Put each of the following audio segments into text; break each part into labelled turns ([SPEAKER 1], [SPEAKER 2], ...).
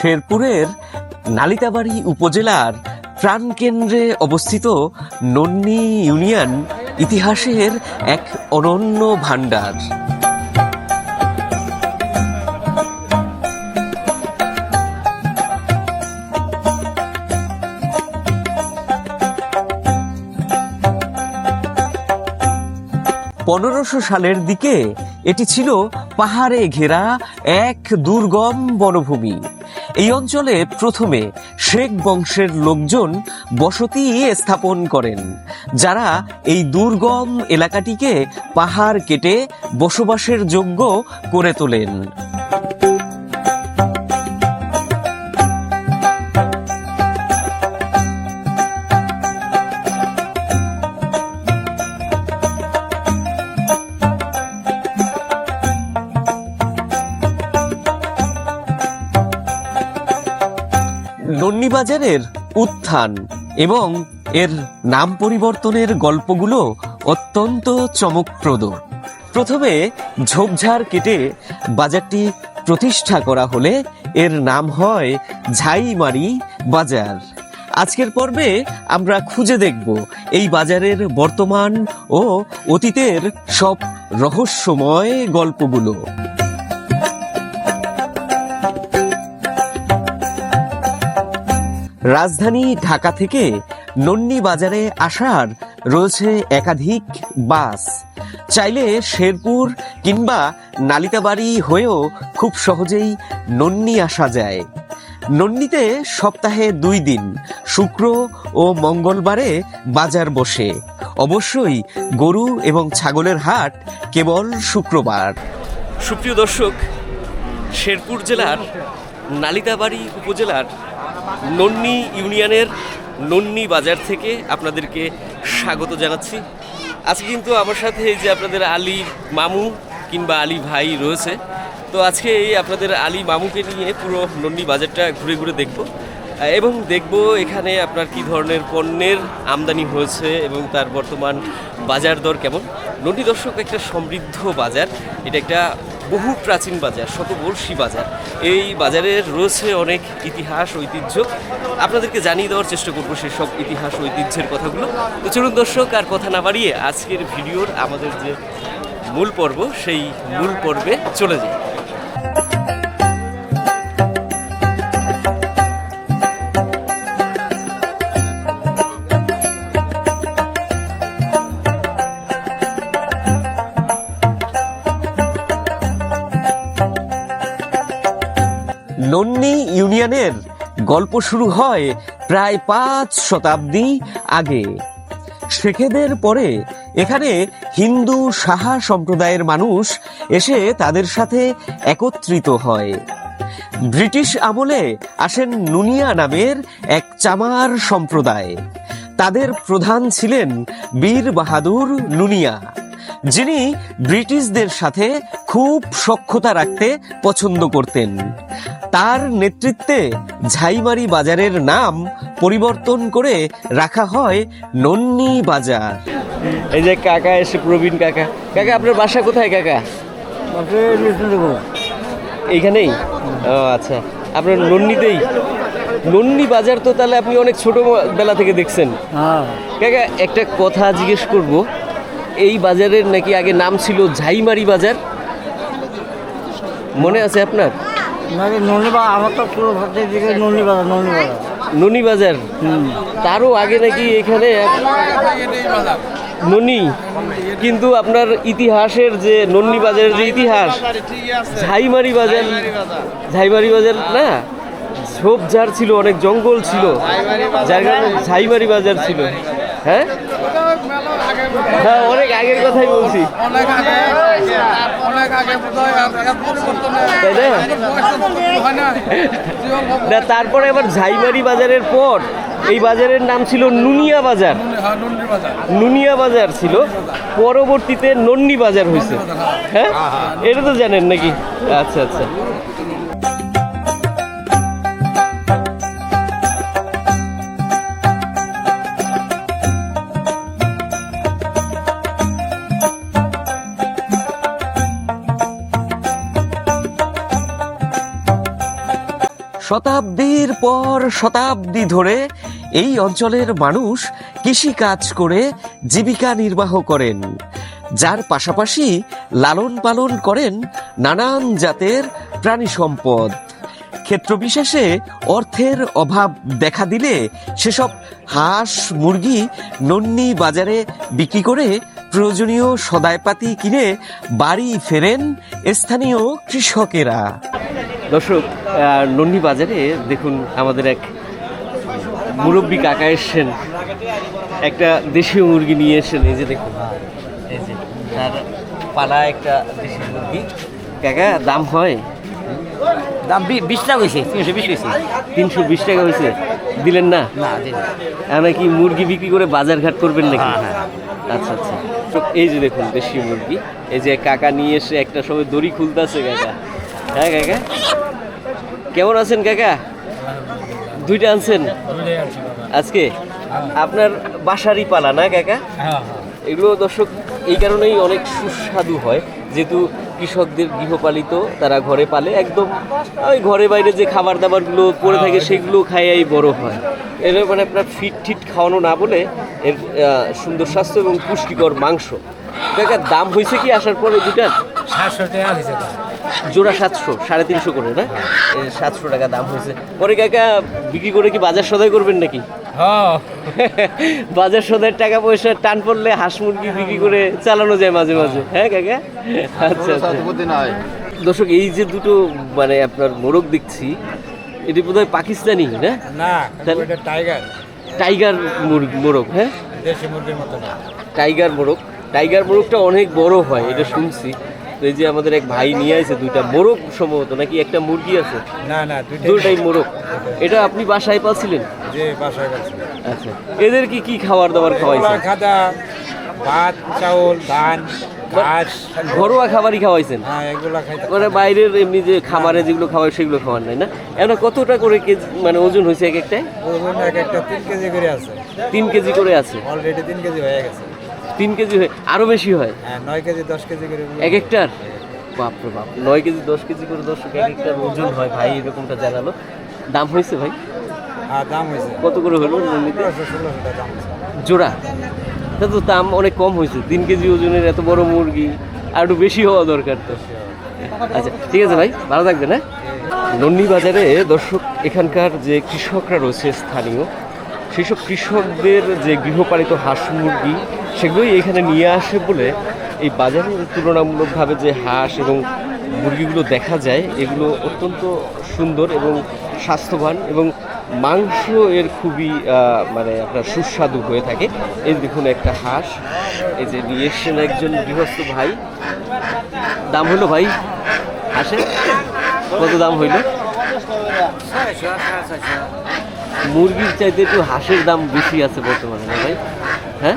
[SPEAKER 1] শেরপুরের নালিতাবাড়ি উপজেলার প্রাণকেন্দ্রে অবস্থিত নন্নি ইউনিয়ন ইতিহাসের এক অনন্য ভাণ্ডার। পনেরোশো সালের দিকে এটি ছিল পাহাড়ে ঘেরা এক দুর্গম বনভূমি। এই অঞ্চলে প্রথমে শেখ বংশের লোকজন বসতি স্থাপন করেন, যারা এই দুর্গম এলাকাটিকে পাহাড় কেটে বসবাসের যোগ্য করে তোলেন। নন্নিবাজারের উত্থান এবং এর নাম পরিবর্তনের গল্পগুলো অত্যন্ত চমকপ্রদ। প্রথমে ঝোপঝাড় কেটে বাজারটি প্রতিষ্ঠা করা হলে এর নাম হয় ঝাইমারি বাজার। আজকের পর্বে আমরা খুঁজে দেখব এই বাজারের বর্তমান ও অতীতের সব রহস্যময় গল্পগুলো। রাজধানী ঢাকা থেকে নন্নি বাজারে আসার রয়েছে একাধিক বাস। চাইলে শেরপুর কিংবা নালিতাবাড়ি হয়েও খুব সহজেই নন্নি আসা যায়। নন্নিতে সপ্তাহে দুই দিন, শুক্র ও মঙ্গলবারে বাজার বসে। অবশ্যই গরু এবং ছাগলের হাট কেবল শুক্রবার। সুপ্রিয় দর্শক, শেরপুর জেলার নালিতাবাড়ি উপজেলার নন্নি ইউনিয়নের নন্নি বাজার থেকে আপনাদেরকে স্বাগত জানাচ্ছি। আজকে কিন্তু আমার সাথে এই যে আপনাদের আলী মামু কিংবা আলী ভাই রয়েছে। তো আজকে এই আপনাদের আলী মামুকে নিয়ে পুরো নন্নি বাজারটা ঘুরে ঘুরে দেখব। এবং দেখব এখানে আপনার কি ধরনের পণ্যের আমদানি হয়েছে এবং তার বর্তমান বাজার দর কেমন। নন্দি দর্শক একটা সমৃদ্ধ বাজার, এটা একটা বহু প্রাচীন বাজার, শতবর্ষী বাজার। এই বাজারের রয়েছে অনেক ইতিহাস, ঐতিহ্য। আপনাদেরকে জানিয়ে দেওয়ার চেষ্টা করব সেসব ইতিহাস, ঐতিহ্যের কথাগুলো। তো চলুন দর্শক, আর কথা না বাড়িয়ে আজকের ভিডিওর আমাদের যে মূল পর্ব, সেই মূল পর্বে চলে যাই। ইউনিয়নের গল্প শুরু হয় প্রায় পাঁচ শতাব্দী আগে। শেখেদের পরে এখানে হিন্দু সাহা সম্প্রদায়ের মানুষ এসে তাদের সাথে একত্রিত হয়। ব্রিটিশ আমলে আসেন নুনিয়া নামের এক চামার সম্প্রদায়। তাদের প্রধান ছিলেন বীর বাহাদুর নুনিয়া, যিনি ব্রিটিশদের সাথে খুব সক্ষতা রাখতে পছন্দ করতেন। তার নেতৃত্বে ঝাইমারি বাজারের নাম পরিবর্তন করে রাখা হয় নন্নি বাজার। এই যে কাকা এসে প্রবীণ কাকা। কাকা আপনার বাসা কোথায় কাকা? এইখানেই? ও আচ্ছা। আপনার নন্নিতেই? নন্নি বাজার তো তাহলে আপনি অনেক ছোট বেলা থেকে দেখছেন।
[SPEAKER 2] হ্যাঁ।
[SPEAKER 1] কাকা একটা কথা জিজ্ঞেস করব। এই বাজারের নাকি আগে নাম ছিল ঝাইমারি বাজার? মনে আছে আপনার?
[SPEAKER 2] নন্দীবাজার নন্দীবাজার
[SPEAKER 1] বাজার তারও আগে নাকি এখানে এক- কিন্তু আপনার ইতিহাসের যে নন্নি বাজারের যে ইতিহাস ঝাইমারি বাজার ঝাইমারি বাজার না ঝোপঝাড় ছিল অনেক জঙ্গল ছিল যার কারণে ঝাইমারি বাজার ছিল। হ্যাঁ? হ্যাঁ অনেক আগের কথাই বলছি।
[SPEAKER 3] অনেক আগে অনেক আগে
[SPEAKER 1] না?
[SPEAKER 3] হয়
[SPEAKER 1] তারপরে আবার ঝাইমারি বাজারের পর এই বাজারের নাম ছিল নুনিয়া বাজার।
[SPEAKER 3] হ্যাঁ বাজার।
[SPEAKER 1] নুনিয়া বাজার ছিল। পরবর্তীতে নন্নি বাজার হয়েছে হ্যাঁ? এটা তো জানেন নাকি? আচ্ছা আচ্ছা। শতাব্দীর পর শতাব্দী ধরে এই অঞ্চলের মানুষ কৃষি কাজ করে জীবিকা নির্বাহ করেন, যার পাশাপাশি লালন পালন করেন নানান জাতের প্রাণী সম্পদ। ক্ষেত্রবিশেষে অর্থের অভাব দেখা দিলে সেসব হাঁস, মুরগি, নন্নি বাজারে বিক্রি করে প্রয়োজনীয় সদাইপাতি কিনে বাড়ি ফেরেন স্থানীয় কৃষকেরা। দর্শক নন্নি বাজারে দেখুন আমাদের এক মুরব্বী কাকা এসছেন। একটা দেশীয় মুরগি নিয়ে এসেছেন। এই যে দেখুন। এই যে তার পালা একটা দেশি মুরগি। কাকা দাম হয়?
[SPEAKER 2] দাম বিশ টাকা হয়েছে তিনশো বিশ হয়েছে
[SPEAKER 1] তিনশো বিশ টাকা হয়েছে দিলেন না?
[SPEAKER 2] না
[SPEAKER 1] কি মুরগি বিক্রি করে বাজার ঘাট করবেন নাকি?
[SPEAKER 2] হ্যাঁ, হ্যাঁ।
[SPEAKER 1] আচ্ছা আচ্ছা। এই যে দেখুন দেশি মুরগি। এই যে কাকা নিয়ে এসে একটা সময় দড়ি খুলতেছে কাকা। হ্যাঁ কাকা কেমন আছেন কাকা দুইটা আনছেন? আজকে? আপনার বাসারই পালা না কাকা এগুলো দর্শক এই কারণেই অনেক সুস্বাদু হয়। যেহেতু কৃষকদের গৃহপালিত তারা ঘরে পালে। একদম ওই ঘরে বাইরে যে খাবার দাবারগুলো পড়ে থাকে সেগুলো খাইয়াই বড় হয়। এর মানে আপনার ফিট ঠিট খাওয়ানো না বলে এর সুন্দর স্বাস্থ্য এবং পুষ্টিকর মাংস। কাকা দাম হয়েছে কি আসার পরে দুটার
[SPEAKER 3] সাতশো টাকা
[SPEAKER 1] জোড়া সাতশো সাড়ে তিনশো করে না? সাতশো টাকা দাম হয়েছে। পরে কাকা বিক্রি করে কি বাজার সদাই করবেন নাকি?
[SPEAKER 3] হ্যাঁ।
[SPEAKER 1] বাজার সদার টাকা পয়সা টান পড়লে হাঁস মুরগি বিক্রি করে চালানো যায় মাঝে মাঝে হ্যাঁ কাকা? আচ্ছা আচ্ছা। দর্শক এই যে দুটো মানে আপনার মোরগ দেখছি এটি বোধহয় পাকিস্তানি না?
[SPEAKER 3] না টাইগার।
[SPEAKER 1] টাইগার মুরগ মোরগ হ্যাঁ?
[SPEAKER 3] দেশি মুরগির মতো না।
[SPEAKER 1] টাইগার মোরগ। টাইগার মোরগটা অনেক বড় হয় এটা শুনছি। তো এই যে আমাদের এক ভাই নিয়ে আসে দুইটা মোরগ সম্ভবত নাকি একটা মুরগি আছে?
[SPEAKER 3] না না দুইটাই
[SPEAKER 1] দুটাই মোরগ। এটা আপনি বাসায় পাচ্ছিলেন
[SPEAKER 3] যে বাসায়
[SPEAKER 1] আচ্ছা এদের কি কি খাবার দাবার খাওয়াইছেন?
[SPEAKER 3] খাদা ভাত চাউল ধান ঘাস।
[SPEAKER 1] ঘরোয়া খাবারই খাওয়াইছেন?
[SPEAKER 3] হ্যাঁ
[SPEAKER 1] মানে বাইরের এমনি যে খাবারে যেগুলো খাওয়ায় সেগুলো খাওয়ার নাই না? এখন কতটা করে কেজি মানে ওজন হয়েছে এক একটায়?
[SPEAKER 3] ওজন এক একটা তিন কেজি করে আছে।
[SPEAKER 1] তিন কেজি করে আছে।
[SPEAKER 3] অলরেডি তিন কেজি হয়ে গেছে।
[SPEAKER 1] তিন কেজি হয় আরও বেশি হয়?
[SPEAKER 3] হ্যাঁ নয় কেজি দশ কেজি করে
[SPEAKER 1] এক একটার বাপরে বাপ নয় কেজি দশ কেজি করে দশ এক একটার ওজন হয় ভাই এরকমটা জানালো। দাম হয়েছে ভাই?
[SPEAKER 3] হ্যাঁ দাম হয়েছে।
[SPEAKER 1] কত করে হলো এমনিতে জোড়া? তা তো দাম অনেক কম হয়েছে। তিন কেজি ওজনের এত বড় মুরগি আর একটু বেশি হওয়া দরকার তো। আচ্ছা ঠিক আছে ভাই ভালো থাকবেন হ্যাঁ? নন্নি বাজারে দর্শক এখানকার যে কৃষকরা রয়েছে স্থানীয় সেসব কৃষকদের যে গৃহপালিত হাঁস মুরগি, সেগুলোই এখানে নিয়ে আসে বলে এই বাজারে তুলনামূলকভাবে যে হাঁস এবং মুরগিগুলো দেখা যায়, এগুলো অত্যন্ত সুন্দর এবং স্বাস্থ্যবান এবং মাংস এর খুবই মানে আপনার সুস্বাদু হয়ে থাকে। এই দেখুন একটা হাঁস, এই যে নিয়ে এসছেন একজন গৃহস্থ ভাই। দাম হলো ভাই হাঁসের? কত দাম হইল? মুরগির চাইতে একটু হাঁসের দাম বেশি আছে বর্তমানে না ভাই? হ্যাঁ?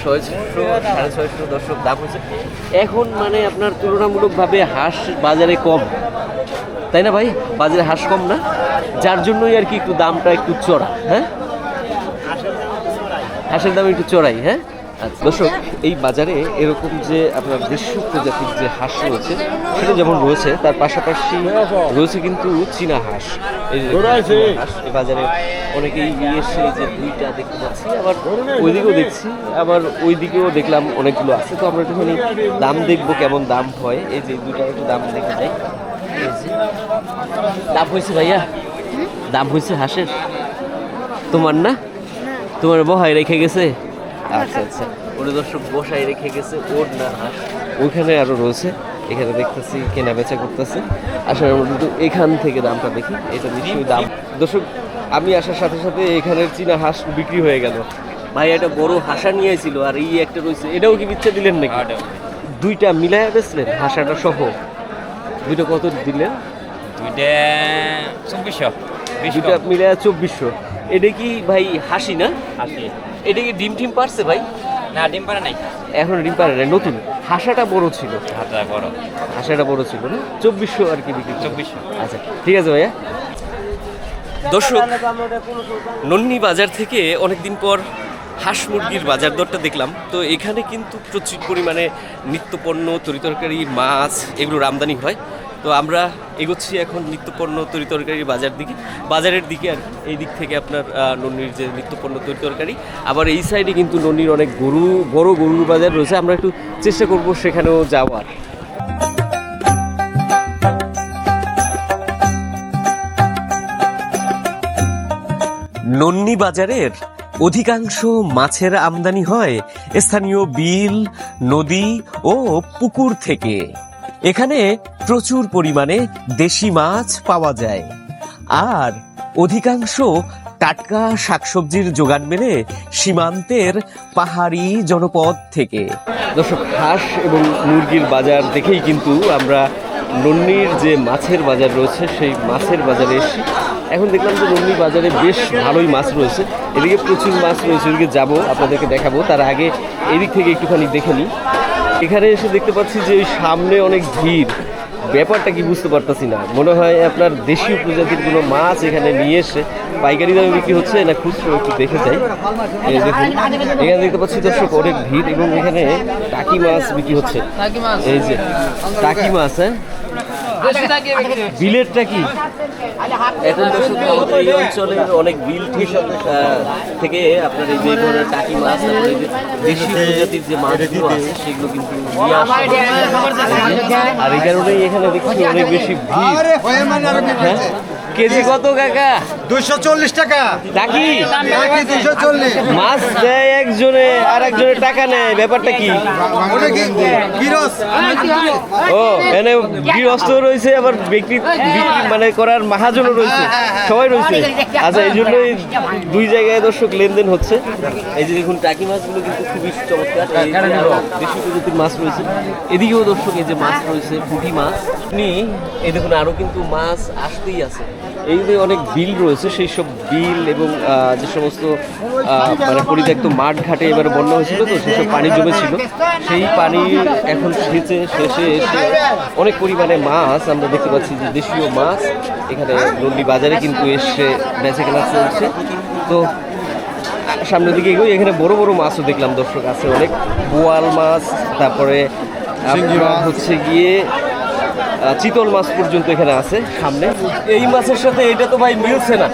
[SPEAKER 1] ছয়শো সাড়ে ছয়শো দর্শক দাম হচ্ছে এখন মানে আপনার তুলনামূলকভাবে হাঁস বাজারে কম। তাই না ভাই? বাজারে হাঁস কম না? যার জন্যই আর কি একটু দামটা একটু চড়া হ্যাঁ? হাঁসের দাম একটু চড়াই হ্যাঁ? আচ্ছা। দর্শক এই বাজারে এরকম যে আপনার দেশীয় প্রজাতির যে হাঁস রয়েছে সেটা যেমন রয়েছে তার পাশাপাশি রয়েছে কিন্তু চীনা হাঁস। বাজারে অনেকেই এসে যে দুইটা দেখতে পাচ্ছি, আবার ওইদিকেও দেখছি, আবার ওইদিকেও দেখলাম অনেকগুলো আছে। তো আমরা একটুখানি দাম দেখব কেমন দাম হয়। এই যে দুইটা একটু দাম দেখে যাই। দাম হয়েছে ভাইয়া? দাম হয়েছে হাঁসের? তোমার না? তোমার বহাই রেখে গেছে? আচ্ছা আচ্ছা। ওর দর্শক, বসাই রেখে গেছে, ওর না হাঁস। ওইখানে আরও রয়েছে। এখানে দেখতেছি কেনা বেচা করতেছে আসার মধ্যে এখান থেকে দামটা দেখি এটা নিশ্চয়ই দাম। দর্শক আমি আসার সাথে সাথে এখানের চীনা হাঁস বিক্রি হয়ে গেল। ভাই একটা বড় হাসা নিয়েছিল আর এই একটা রয়েছে। এটাও কি বিচ্ছে দিলেন নাকি? দুইটা মিলায় বেচলেন হাসাটা সহ। দুইটা কত দিলেন?
[SPEAKER 4] দুইটা চব্বিশশো।
[SPEAKER 1] দুইটা মিলায় চব্বিশশো। এটা কি ভাই হাসি না?
[SPEAKER 4] আশি
[SPEAKER 1] এটা কি ডিম টিম পারছে ভাই?
[SPEAKER 4] না ডিম পারে নাই।
[SPEAKER 1] এখন ডিম পারে না নতুন। হাসাটা বড় ছিল।
[SPEAKER 4] হাতটা বড়।
[SPEAKER 1] হাসাটা বড় ছিল না? চব্বিশশো আর কি বিক্রি
[SPEAKER 4] চব্বিশশো।
[SPEAKER 1] আচ্ছা ঠিক আছে ভাইয়া। দর্শক নন্নি বাজার থেকে অনেকদিন পর হাঁস মুরগির বাজার দরটা দেখলাম। তো এখানে কিন্তু প্রচুর পরিমাণে নিত্যপণ্য তরিতরকারি মাছ এগুলোর আমদানি হয়। তো আমরা এগোচ্ছি এখন নিত্যপণ্য তরি তরকারির বাজার দিকে। বাজারের দিকে আর এই দিক থেকে আপনার আহ, নন্নির যে নিত্যপণ্য তরি তরকারি। আবার এই সাইডে কিন্তু নন্নির অনেক গরু বড় গরুর বাজার রয়েছে। আমরা একটু চেষ্টা করব সেখানেও যাওয়ার। নন্নি বাজারের অধিকাংশ মাছের আমদানি হয় স্থানীয় বিল নদী ও পুকুর থেকে। এখানে প্রচুর পরিমাণে দেশি মাছ পাওয়া যায়। আর অধিকাংশ টাটকা শাকসবজির যোগান মেলে সীমান্তের পাহাড়ি জনপদ থেকে। দর্শক, হাঁস এবং মুরগির বাজার দেখেই কিন্তু আমরা নন্নির যে মাছের বাজার রয়েছে, সেই মাছের বাজারে এসেছি এখন দেখলাম যে নন্নি বাজারে বেশ ভালোই মাছ রয়েছে। এদিকে প্রচুর মাছ রয়েছে, এদিকে যাব, আপনাদেরকে দেখাবো। তার আগে এদিক থেকে একটুখানি দেখে নিই। এখানে এসে দেখতে পাচ্ছি যে সামনে অনেক ভিড়। ব্যাপারটা কি বুঝতে পারতাছি না। মনে হয় আপনার দেশীয় প্রজাতির কোনো মাছ এখানে নিয়ে এসে পাইকারি দামে বিক্রি হচ্ছে। না খুচরো একটু দেখে যাই। দেখুন এখানে দেখতে পাচ্ছি দর্শক অনেক ভিড় এবং এখানে টাকি মাছ বিক্রি হচ্ছে। এই যে টাকি মাছ হ্যাঁ? বিলেরটা কি? এখন তো শুধু আমাদের এই অঞ্চলে অনেক বিল ঠিক আহ, থেকে আপনার এই যে ধরনের টাকি মাছ এই যে দেশি প্রজাতির যে মাছগুলো আছে সেগুলো কিন্তু নিয়ে আসা আর এই কারণেই এখানে দেখছি অনেক বেশি ভিড়। হ্যাঁ? কেজি কত কাকা?
[SPEAKER 3] দুইশো চল্লিশ টাকা।
[SPEAKER 1] টাকি?
[SPEAKER 3] দুইশো চল্লিশ।
[SPEAKER 1] মাছ দেয় একজনে আর একজনে টাকা নেয় ব্যাপারটা কি?
[SPEAKER 3] কিরস
[SPEAKER 1] ও এনে গৃহস্থ রয়েছে আবার বিক্রি বিক্রি মানে করার মাহাজনও রয়েছে। সবাই রয়েছে। আচ্ছা এই জন্যই দুই জায়গায় দর্শক লেনদেন হচ্ছে। এই যে দেখুন টাকি মাছগুলো কিন্তু খুবই চমৎকার। দেশি প্রজাতির মাছ রয়েছে। এদিকেও দর্শক এই যে মাছ রয়েছে পুঁটি মাছ। আপনি এই দেখুন আরও কিন্তু মাছ আসতেই আছে। এই যে অনেক বিল রয়েছে সেই সব বিল এবং যে সমস্ত মানে পরিত্যক্ত মাঠ ঘাটে এবার বন্যা হয়েছিল তো সেসব পানি জমেছিল। সেই পানি এখন সেচে শেষে এসে অনেক পরিমাণে মাছ আমরা দেখতে পাচ্ছি যে দেশীয় মাছ এখানে নন্দী বাজারে কিন্তু এসে বেচে কেনা চলছে। তো সামনের দিকে এগোই এখানে বড় বড় মাছও দেখলাম দর্শক আছে অনেক। বোয়াল মাছ তারপরে হচ্ছে গিয়ে চিতল মাছ পর্যন্ত এখানে আছে সামনে। এই মাছের সাথে এটা তো ভাই মিলছে না।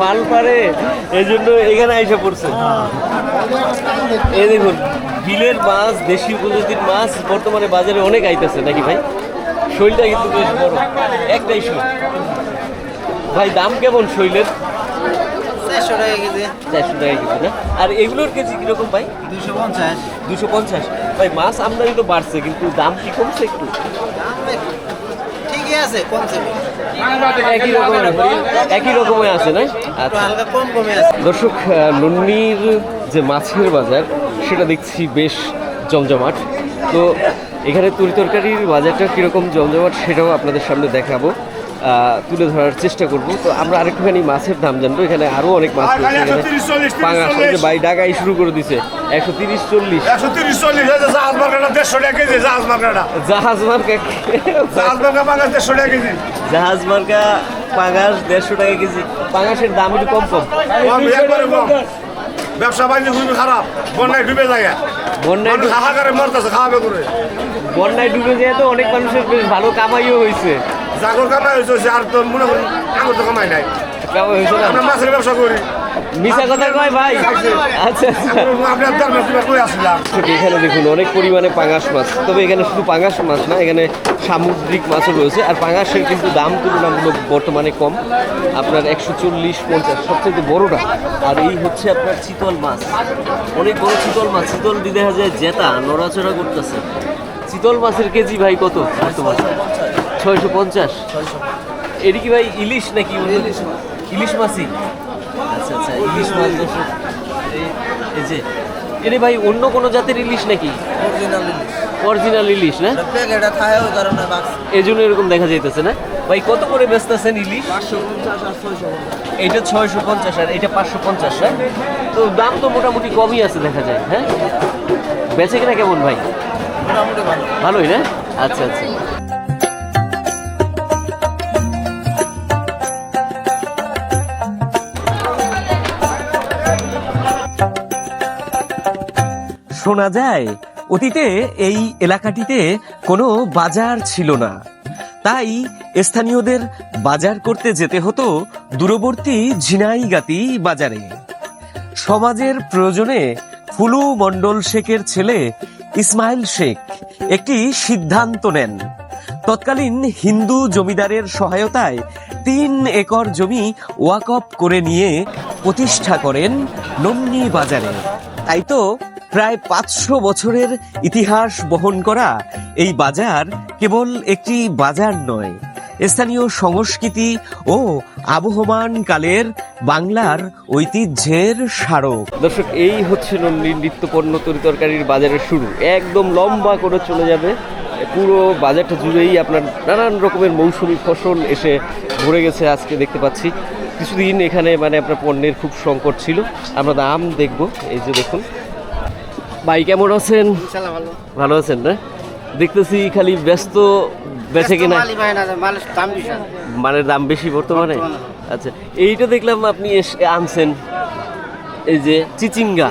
[SPEAKER 1] পাল পারে এই জন্য এখানে এসে পড়ছে। এই দেখুন বিলের মাছ দেশি প্রজাতির মাছ বর্তমানে বাজারে অনেক আইতেছে নাকি ভাই? শৈলটা কিন্তু বেশ বড়। একটাই শৈল। ভাই দাম কেমন শৈলের?
[SPEAKER 2] চারশো টাকা কেজি।
[SPEAKER 1] চারশো টাকা কেজি না? আর এগুলোর কেজি কীরকম ভাই?
[SPEAKER 2] দুশো পঞ্চাশ।
[SPEAKER 1] দুশো পঞ্চাশ। ভাই মাছ আমদানি তো বাড়ছে কিন্তু দাম কি কমছে একটু?
[SPEAKER 2] ঠিকই আছে কমছে।
[SPEAKER 1] একই রকমের একই রকমের আছে না? আচ্ছা।
[SPEAKER 2] হালকা কম কমে আছে।
[SPEAKER 1] দর্শক আহ, নন্নির যে মাছের বাজার সেটা দেখছি বেশ জমজমাট। তো এখানে তরি তরকারির বাজারটা কীরকম জমজমাট সেটাও আপনাদের সামনে দেখাবো। তুলে ধরার চেষ্টা করব। তো আমরা আরেকটুখানি মাছের দাম জানব। এখানে আরও অনেক মাছ রয়েছে। এখানে
[SPEAKER 3] 130, 40,
[SPEAKER 1] পাঙাশ ওই যে বাই ডাকাই শুরু করে দিছে। একশো তিরিশ চল্লিশ।
[SPEAKER 3] একশো তিরিশ চল্লিশ জাহাজ মার্কাটা দেড়শো টাকা কেজি জাহাজ মার্কাটা।
[SPEAKER 1] জাহাজ মার্কা
[SPEAKER 3] জাহাজ মার্কা বাংলাদেশ দেড়শো টাকা কেজি।
[SPEAKER 1] জাহাজ মার্কা পাঙাশ দেড়শো টাকা কেজি। পাঙাশের দাম একটু কম কম।
[SPEAKER 3] ব্যবসা বাণিজ্য খুবই খারাপ। বন্যায় ডুবে যায়।
[SPEAKER 1] বন্যায়
[SPEAKER 3] হাহাকারে মরতেছে খাওয়াবে করে।
[SPEAKER 1] বন্যায় ডুবে যেয়ে তো অনেক মানুষের বেশ ভালো কামাইও হয়েছে।
[SPEAKER 3] জাগর কামাই হয়েছে আর তো মনে করুন আঙুর তো কামাই নাই। আমরা মাছের ব্যবসা করি।
[SPEAKER 1] মিশা কথা কয় ভাই। আচ্ছা আচ্ছা।
[SPEAKER 3] করে
[SPEAKER 1] এখানে দেখুন অনেক পরিমাণে পাঙাশ মাছ। তবে এখানে শুধু পাঙাশ মাছ না এখানে সামুদ্রিক মাছও রয়েছে। আর পাঙাশের কিন্তু দাম তুলনামূলক বর্তমানে কম। আপনার একশো চল্লিশ পঞ্চাশ সবচেয়ে বড়টা। আর এই হচ্ছে আপনার চিতল মাছ। অনেক বড় চিতল মাছ। চিতল দেখা যায় জেতা নড়াচড়া করতেছে। চিতল মাছের কেজি ভাই কত বর্তমান? ছয়শো পঞ্চাশ। এটি কি ভাই ইলিশ নাকি ইলিশ মাছই? আচ্ছা আচ্ছা ইলিশ মাছ এই- যে। এরে ভাই অন্য কোনো জাতের ইলিশ নাকি? অরিজিনাল ইলিশ। না?
[SPEAKER 2] প্যাকেটটা খায় ওই কারণে
[SPEAKER 1] এই জন্য এরকম দেখা যাইতেছে না? ভাই কত করে বেচতেছেন ইলিশ? এটা ছয়শো পঞ্চাশ আর এটা পাঁচশো পঞ্চাশ হ্যাঁ তো দাম তো মোটামুটি কমই আছে দেখা যায় হ্যাঁ? বেচে কিনা কেমন ভাই? ভালোই না? আচ্ছা আচ্ছা। শোনা যায়, অতীতে এই এলাকাটিতে কোনো বাজার ছিল না। তাই স্থানীয়দের বাজার করতে যেতে হতো দূরবর্তী ঝিনাইগাতি বাজারে। সমাজের প্রয়োজনে ফুলু মণ্ডল শেখের ছেলে ইসমাইল শেখ একটি সিদ্ধান্ত নেন। তৎকালীন হিন্দু জমিদারের সহায়তায় তিন একর জমি ওয়াকফ করে নিয়ে প্রতিষ্ঠা করেন নমনি বাজারে। তাই তো প্রায় পাঁচশো বছরের ইতিহাস বহন করা এই বাজার কেবল একটি বাজার নয়, স্থানীয় সংস্কৃতি ও আবহমান কালের বাংলার ঐতিহ্যের স্মারক। দর্শক, এই হচ্ছে নন্দির নিত্যপণ্য তরিতরকারির বাজারের শুরু। একদম লম্বা করে চলে যাবে। পুরো বাজারটা জুড়েই আপনার নানান রকমের মৌসুমি ফসল এসে ভরে গেছে আজকে দেখতে পাচ্ছি। কিছুদিন এখানে মানে আপনার পণ্যের খুব সংকট ছিল। আমরা দাম দেখব, এই যে দেখুন। ভাই কেমন আছেন? ভালো। আছেন না? দেখতেছি খালি ব্যস্ত বেচে কিনা? মানের দাম বেশি বর্তমানে? আচ্ছা এইটা দেখলাম আপনি এস- আনছেন। এই যে চিচিঙ্গা।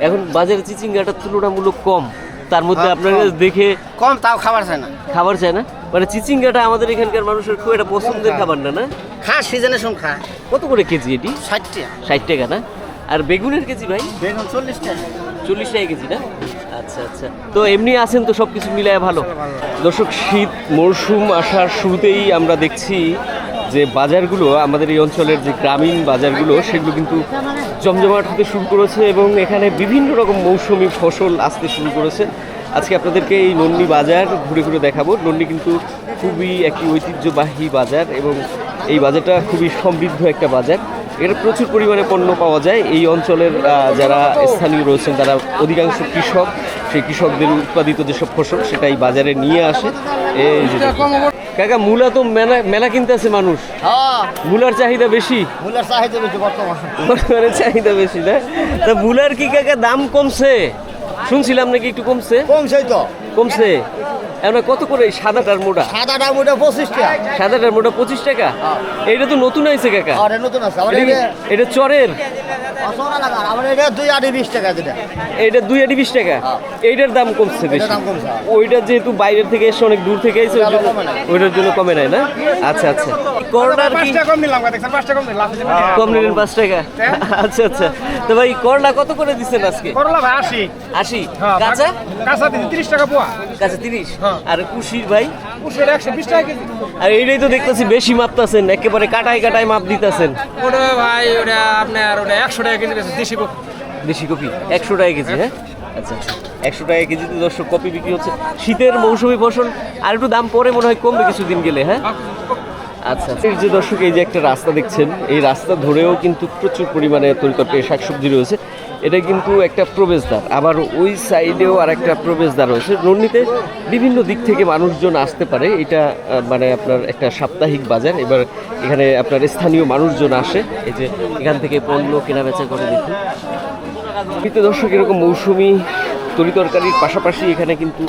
[SPEAKER 1] এখন বাজারে চিচিঙ্গাটা তুলনামূলক কম। তার মধ্যে
[SPEAKER 2] হ্যাঁ,
[SPEAKER 1] আপনার কাছে দেখে
[SPEAKER 2] কম তাও খাবার চায় না।
[SPEAKER 1] খাবার চায় না? মানে চিচিঙ্গাটা আমাদের এখানকার মানুষের খুব একটা পছন্দের খাবার না না?
[SPEAKER 2] খা সিজনে শুন খা
[SPEAKER 1] কত করে কেজি এটি?
[SPEAKER 2] ষাটটা
[SPEAKER 1] ষাট টাকা না? আর বেগুনের কেজি ভাই?
[SPEAKER 2] বেগুন চল্লিশ টাকা।
[SPEAKER 1] চল্লিশ টাকা কেজি না? আচ্ছা আচ্ছা। তো এমনি আছেন তো সব কিছু মিলায় ভালো। দর্শক শীত মরশুম আসার শুরুতেই আমরা দেখছি যে বাজারগুলো আমাদের এই অঞ্চলের যে গ্রামীণ বাজারগুলো সেগুলো কিন্তু জমজমাট হতে শুরু করেছে এবং এখানে বিভিন্ন রকম মৌসুমি ফসল আসতে শুরু করেছে। আজকে আপনাদেরকে এই নন্নি বাজার ঘুরে ঘুরে দেখাবো। নন্নি কিন্তু খুবই একটি ঐতিহ্যবাহী বাজার এবং এই বাজারটা খুবই সমৃদ্ধ একটা বাজার। এর প্রচুর পরিমাণে পণ্য পাওয়া যায়। এই অঞ্চলের যারা স্থানীয় রয়েছেন তারা অধিকাংশ কৃষক সেই কৃষকদের উৎপাদিত যেসব ফসল সেটাই বাজারে নিয়ে আসে। এই যে কাকা মূলা তো মেলা মেলা কিনতে আছে মানুষ।
[SPEAKER 2] হ্যাঁ।
[SPEAKER 1] মূলার চাহিদা বেশি?
[SPEAKER 2] মূলার চাহিদা বেশি বর্তমানে
[SPEAKER 1] চাহিদা বেশি না? তা মূলার কি কাকা দাম কমছে? শুনছিলাম নাকি একটু কমছে?
[SPEAKER 2] কমছেই তো।
[SPEAKER 1] কমছে? এখন কত করে এই সাদাটার মোটা?
[SPEAKER 2] সাদাটা মোটা পঁচিশ টাকা।
[SPEAKER 1] সাদাটার মোটা পঁচিশ টাকা? এইটা তো নতুন আইছে কাকা।
[SPEAKER 2] আর নতুন আছে। আবার
[SPEAKER 1] এটা এটা চরের?
[SPEAKER 2] এটা দুই আড়ি বিশ টাকা
[SPEAKER 1] এইটা দুই আটি বিশ টাকা? এইটার দাম কমছে বেশি। ওইটা যেহেতু বাইরের থেকে এসে অনেক দূর থেকে এসে। ওইটার জন্য কমে নাই না? আচ্ছা আচ্ছা। কি
[SPEAKER 3] কম নিলাম কম দিলাম
[SPEAKER 1] নিলেন পাঁচ টাকা? আচ্ছা আচ্ছা। তো ভাই করলা কত করে দিচ্ছেন আজকে?
[SPEAKER 3] করলা ভাই আশি।
[SPEAKER 1] আশি? কাঁচা?
[SPEAKER 3] কাঁচা তিরিশ টাকা পোয়া।
[SPEAKER 1] কাঁচা তিরিশ? আর কুশির ভাই?
[SPEAKER 3] পুষের একশো বিশ টাকা কেজি।
[SPEAKER 1] আর এইটাই তো দেখতেছি বেশি মাপতাছেন একেবারে কাটায় কাটায় মাপ দিতেছেন।
[SPEAKER 5] ওটা ভাই ওটা আপনার ওটা একশো টাকা কেজি দেশি কপি।
[SPEAKER 1] দেশি কপি একশো টাকা কেজি হ্যাঁ? আচ্ছা একশো টাকা কেজিতে কপি বিক্রি হচ্ছে। শীতের মৌসুমি ফসল আর একটু দাম পরে মনে হয় কমবে কিছুদিন গেলে হ্যাঁ? আচ্ছা আচ্ছা। এই যে দর্শক এই যে একটা রাস্তা দেখছেন এই রাস্তা ধরেও কিন্তু প্রচুর পরিমাণে তরিতরকারি শাকসবজি রয়েছে। এটা কিন্তু একটা প্রবেশদ্বার। আবার ওই সাইডেও আর একটা প্রবেশদ্বার রয়েছে। নন্দিতে বিভিন্ন দিক থেকে মানুষজন আসতে পারে। এটা মানে আপনার একটা সাপ্তাহিক বাজার। এবার এখানে আপনার স্থানীয় মানুষজন আসে। এই যে এখান থেকে পণ্য কেনা বেচা করে দেখুন। এমনিতে দর্শক, এরকম মৌসুমি তরিতরকারির পাশাপাশি এখানে কিন্তু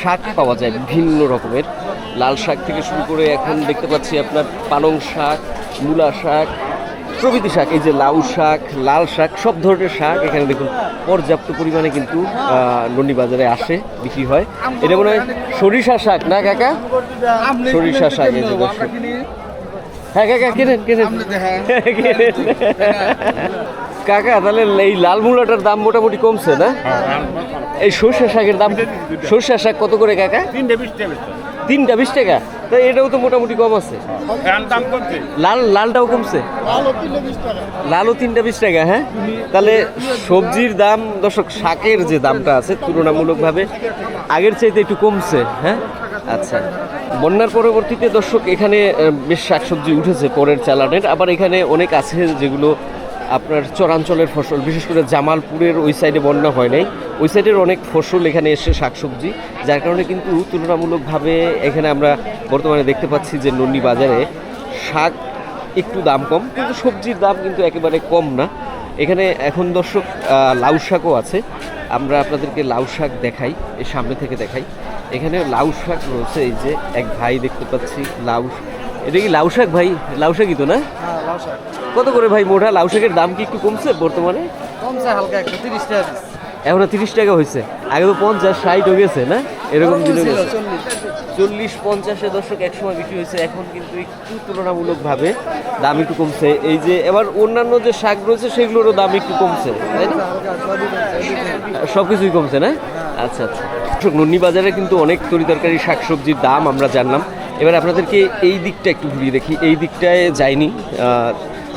[SPEAKER 1] শাক পাওয়া যায় বিভিন্ন রকমের। লাল শাক থেকে শুরু করে এখন দেখতে পাচ্ছি আপনার পালং শাক, মূলা শাক প্রভৃতি শাক এই যে লাউ শাক লাল শাক সব ধরনের শাক এখানে দেখুন পর্যাপ্ত পরিমাণে কিন্তু নন্ডি বাজারে আসে বিক্রি হয়। এটা মনে হয় সরিষা শাক না কাকা? সরিষা শাক এই যে হ্যাঁ কাকা কেনেন কেনেন কেনেন। কাকা তাহলে এই লাল মূলাটার দাম মোটামুটি কমছে না? এই সর্ষে শাকের দাম সর্ষে শাক কত করে কাকা?
[SPEAKER 3] তিনটে বিশ টাকা।
[SPEAKER 1] তিনটা বিশ টাকা? তা এটাও তো মোটামুটি কম আছে।
[SPEAKER 3] কমছে।
[SPEAKER 1] লাল লালটাও কমছে? লালও তিনটা বিশ টাকা। হ্যাঁ? তাহলে সবজির দাম দর্শক শাকের যে দামটা আছে তুলনামূলকভাবে আগের চাইতে একটু কমছে হ্যাঁ? আচ্ছা। বন্যার পরবর্তীতে দর্শক এখানে বেশ শাকসবজি উঠেছে পরের চালানের। আবার এখানে অনেক আছে যেগুলো আপনার চরাঞ্চলের ফসল, বিশেষ করে জামালপুরের ওই সাইডে বন্যা হয় নাই। ওই সাইডের অনেক ফসল এখানে এসে শাকসবজি, যার কারণে কিন্তু তুলনামূলকভাবে এখানে আমরা বর্তমানে দেখতে পাচ্ছি যে নন্দি বাজারে শাক একটু দাম কম, কিন্তু সবজির দাম কিন্তু একেবারে কম না। এখানে এখন দর্শক লাউ শাকও আছে। আমরা আপনাদেরকে লাউ শাক দেখাই এই সামনে থেকে দেখাই। এখানে লাউ শাক রয়েছে, এই যে এক ভাই দেখতে পাচ্ছি লাউ, এটা কি লাউ শাক ভাই? লাউ শাকই তো না? কত করে ভাই মোটা লাউ শাকের দাম কি একটু কমছে বর্তমানে?
[SPEAKER 5] কমছে হালকা একটু তিরিশ টাকা
[SPEAKER 1] এখন তিরিশ টাকা হয়েছে। আগে তো পঞ্চাশ ষাট হয়ে গেছে না? এরকম দিনে চল্লিশ। পঞ্চাশে দর্শক এক সময় বিক্রি হয়েছে এখন কিন্তু একটু তুলনামূলকভাবে দাম একটু কমছে। এই যে এবার অন্যান্য যে শাক রয়েছে সেগুলোরও দাম একটু কমছে তাই না? সব কিছুই কমছে না? আচ্ছা আচ্ছা। দর্শক, নন্নি বাজারে কিন্তু অনেক তরি তরকারি শাকসবজির দাম আমরা জানলাম। এবার আপনাদেরকে এই দিকটা একটু ঘুরিয়ে দেখি। এই দিকটায় যাইনি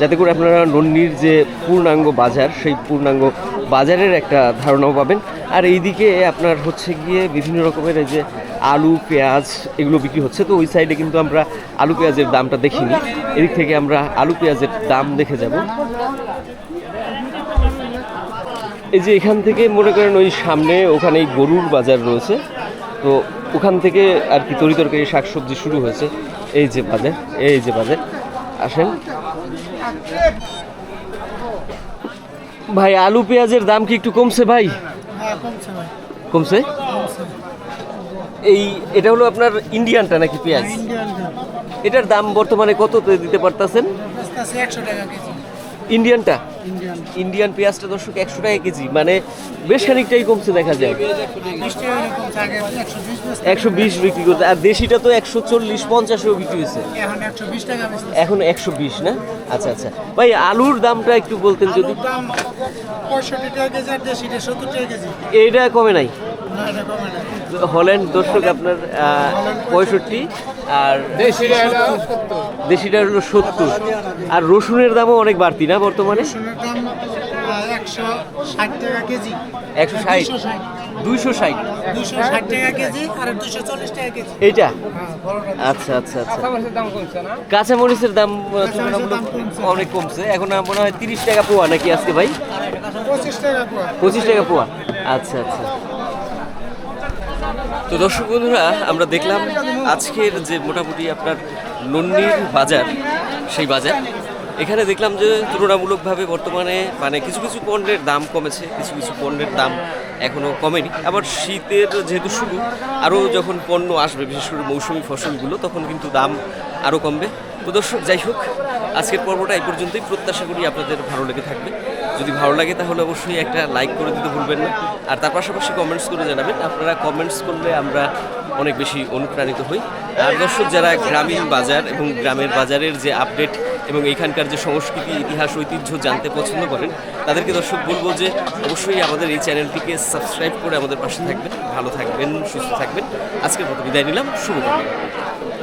[SPEAKER 1] যাতে করে আপনারা নন্নির যে পূর্ণাঙ্গ বাজার, সেই পূর্ণাঙ্গ বাজারের একটা ধারণাও পাবেন। আর এইদিকে আপনার হচ্ছে গিয়ে বিভিন্ন রকমের যে আলু, পেঁয়াজ এগুলো বিক্রি হচ্ছে। তো ওই সাইডে কিন্তু আমরা আলু, পেঁয়াজের দামটা দেখিনি। এদিক থেকে আমরা আলু, পেঁয়াজের দাম দেখে যাব। এই যে এখান থেকে মনে করেন ওই সামনে ওখানে গরুর বাজার রয়েছে। তো ওখান থেকে আর কি তরি তরকারি, শাকসবজি শুরু হয়েছে। এই যে বাজার, এই যে বাজার। আসেন। ভাই আলু পেঁয়াজের দাম কি একটু কমছে ভাই? কমছে এই এটা হলো আপনার ইন্ডিয়ানটা নাকি পেঁয়াজ? এটার দাম বর্তমানে কত দিতে পারতেছেন?
[SPEAKER 6] একশো টাকা কেজি।
[SPEAKER 1] ইন্ডিয়ানটা?
[SPEAKER 6] ইন্ডিয়ান
[SPEAKER 1] পেঁয়াজটা দর্শক একশো টাকা কেজি। মানে বেশ খানিকটাই কমছে দেখা যায়।
[SPEAKER 6] একশো বিশ
[SPEAKER 1] বিক্রি করতে। আর দেশিটা তো একশো চল্লিশ পঞ্চাশেও বিক্রি হয়েছে।
[SPEAKER 6] এখন একশো বিশ
[SPEAKER 1] না? আচ্ছা আচ্ছা। ভাই আলুর দামটা একটু বলতেন যদি। এইটা কমে নাই?
[SPEAKER 6] না এটা কমে না
[SPEAKER 1] হল্যান্ড দর্শক আপনার পঁয়ষট্টি, আর দেশিটা হলো সত্তর। আর রসুনের দামও অনেক বাড়তি না বর্তমানে?
[SPEAKER 6] একশো ষাট।
[SPEAKER 1] ষাট।
[SPEAKER 6] টাকা কেজি আর চল্লিশ
[SPEAKER 1] আচ্ছা আচ্ছা আচ্ছা।
[SPEAKER 5] কাঁচামরিচের দাম।
[SPEAKER 1] অনেক কমছে। এখন মনে হয় তিরিশ টাকা পোয়া নাকি আজকে ভাই?
[SPEAKER 6] পঁচিশ টাকা পোয়া।
[SPEAKER 1] আচ্ছা আচ্ছা। তো দর্শক বন্ধুরা, আমরা দেখলাম আজকের যে মোটামুটি আপনার নন্নির বাজার, সেই বাজার। এখানে দেখলাম যে তুলনামূলকভাবে বর্তমানে মানে কিছু কিছু পণ্যের দাম কমেছে, কিছু কিছু পণ্যের দাম এখনও কমেনি। আবার শীতের যেহেতু শুরু, আরও যখন পণ্য আসবে, বিশেষ করে মৌসুমি ফসলগুলো, তখন কিন্তু দাম আরও কমবে। তো দর্শক, যাই হোক, আজকের পর্বটা এই পর্যন্তই। প্রত্যাশা করি আপনাদের ভালো লেগে থাকবে। যদি ভালো লাগে তাহলে অবশ্যই একটা লাইক করে দিতে ভুলবেন না। আর তার পাশাপাশি কমেন্টস করে জানাবেন। আপনারা কমেন্টস করলে আমরা অনেক বেশি অনুপ্রাণিত হই। আর দর্শক, যারা গ্রামীণ বাজার এবং গ্রামের বাজারের যে আপডেট এবং এখানকার যে সংস্কৃতি, ইতিহাস, ঐতিহ্য জানতে পছন্দ করেন, তাদেরকে দর্শক বলব যে অবশ্যই আমাদের এই চ্যানেলটিকে সাবস্ক্রাইব করে আমাদের পাশে থাকবেন। ভালো থাকবেন, সুস্থ থাকবেন। আজকের মতো বিদায় নিলাম। শুভকামনা।